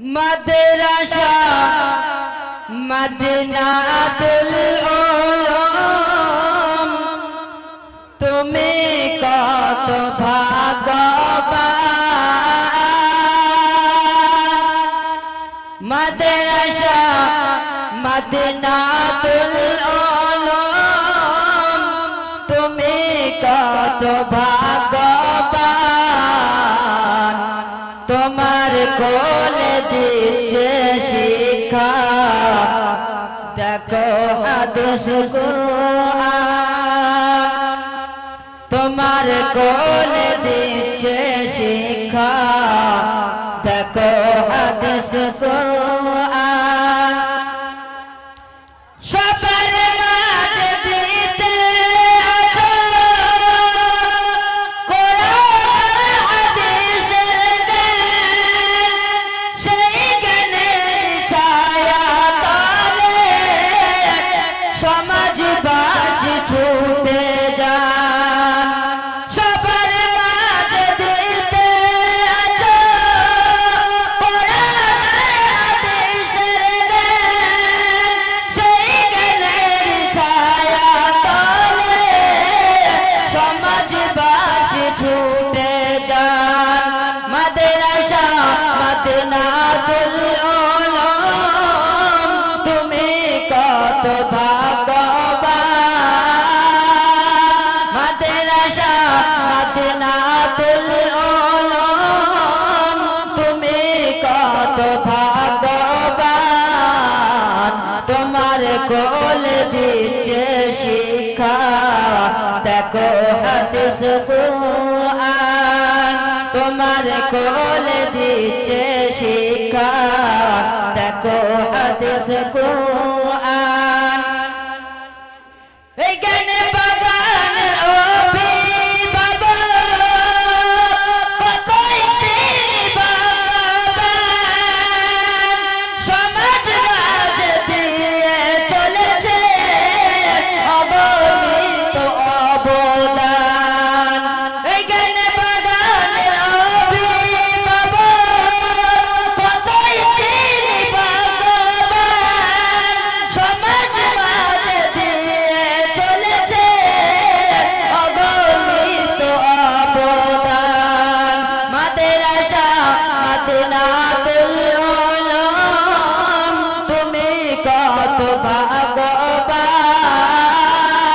মাদ্রাসা মদনাতুল উলুম তুমি কত ভাগবান মাদ্রাসা মদনাতুল উলুম তুমি কত ভাগবান দেখো হাদিস কুরআন। তোমার কোলে দিচ্ছে শিক্ষা। দেখো হাদিস কুরআন। মাদনাতুল উলুম, তুমি কত ভাগবান তোমার কোল দিচ্ছে শিক্ষা, দেখো হাদিস কুরআন। তোমার কোল দিচ্ছে শিক্ষা, দেখো হাদিস কুরআন।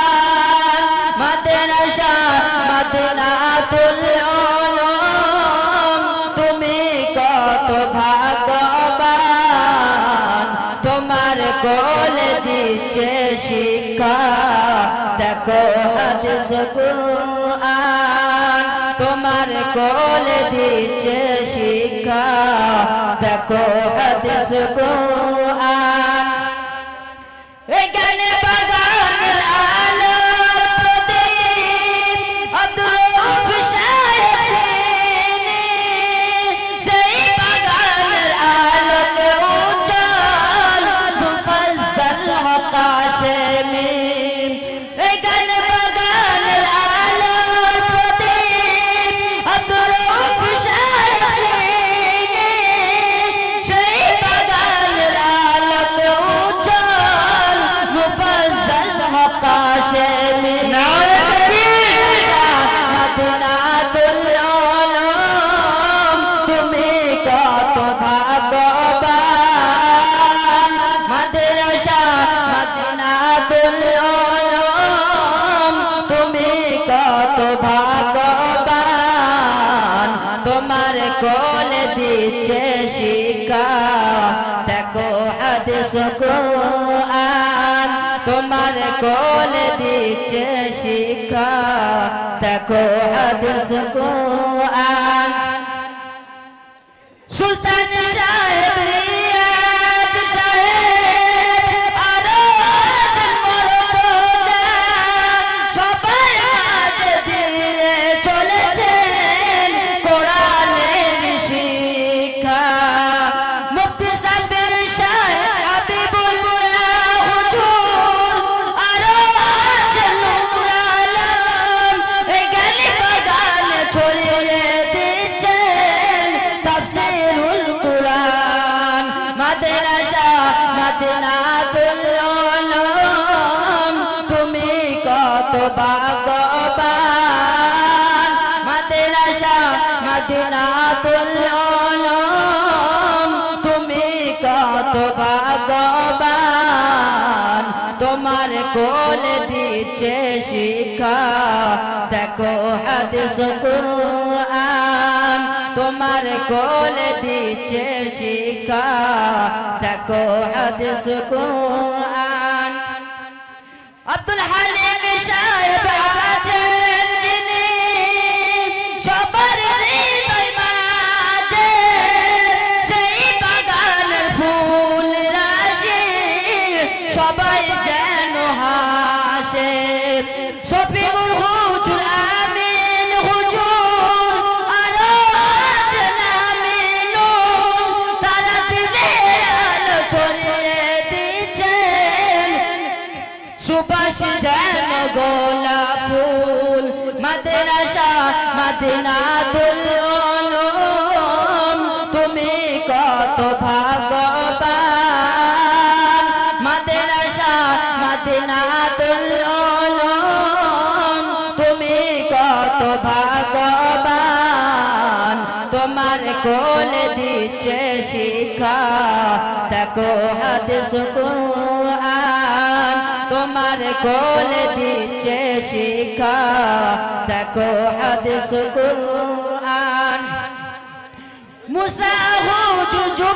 ভাগবান মাদ্রাসা মাদনাতুল উলুম তুমি কত ভাগবান তোমার কোল দিচ্ছে শিক্ষা, দেখো হাদিস কুরআন তোমার কোল দিচ্ছে শিক্ষা দেখো হাদিস কুরআন তোমার কল দিচ্ছে শিকা দেখো হাদিস কোরআন, তোমার কল দিচ্ছে শিকা দেখো হাদিস কোরআন। সুলতান আলম, তুমি কত ভাগবান মাদ্রাসা মদিনাতুল আলম, তুমি কত ভাগবান তোমার কোলে দিচ্ছে শিক্ষা, দেখো হাদিস তোমার কোল দিচ্ছে শিকা দেখো হাদিস কুরআন। আব্দুল হালিম সাহেব মাদিনাতুল উলুম তুমি কত ভাগ্যবান। মাদ্রাসা, মাদিনাতুল উলুম তুমি কত ভাগ্যবান। তোমার কোল দিচ্ছে শিক্ষা, দেখো হাদিস কুরআন। তোমার কোল দিচ্ছে শিক্ষা। দেখো হাদিস কুরআন। মুসা হুজুর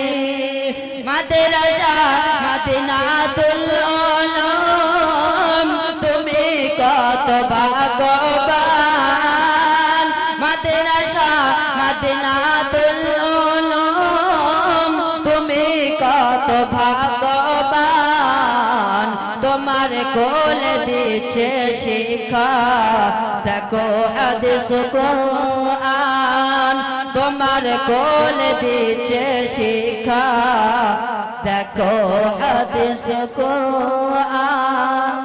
কোল দিচ্ছে শিক্ষা। দেখো হাদিস কোরআন তোমার কোল দিচ্ছে শিক্ষা। দেখো হাদিস কুরআন।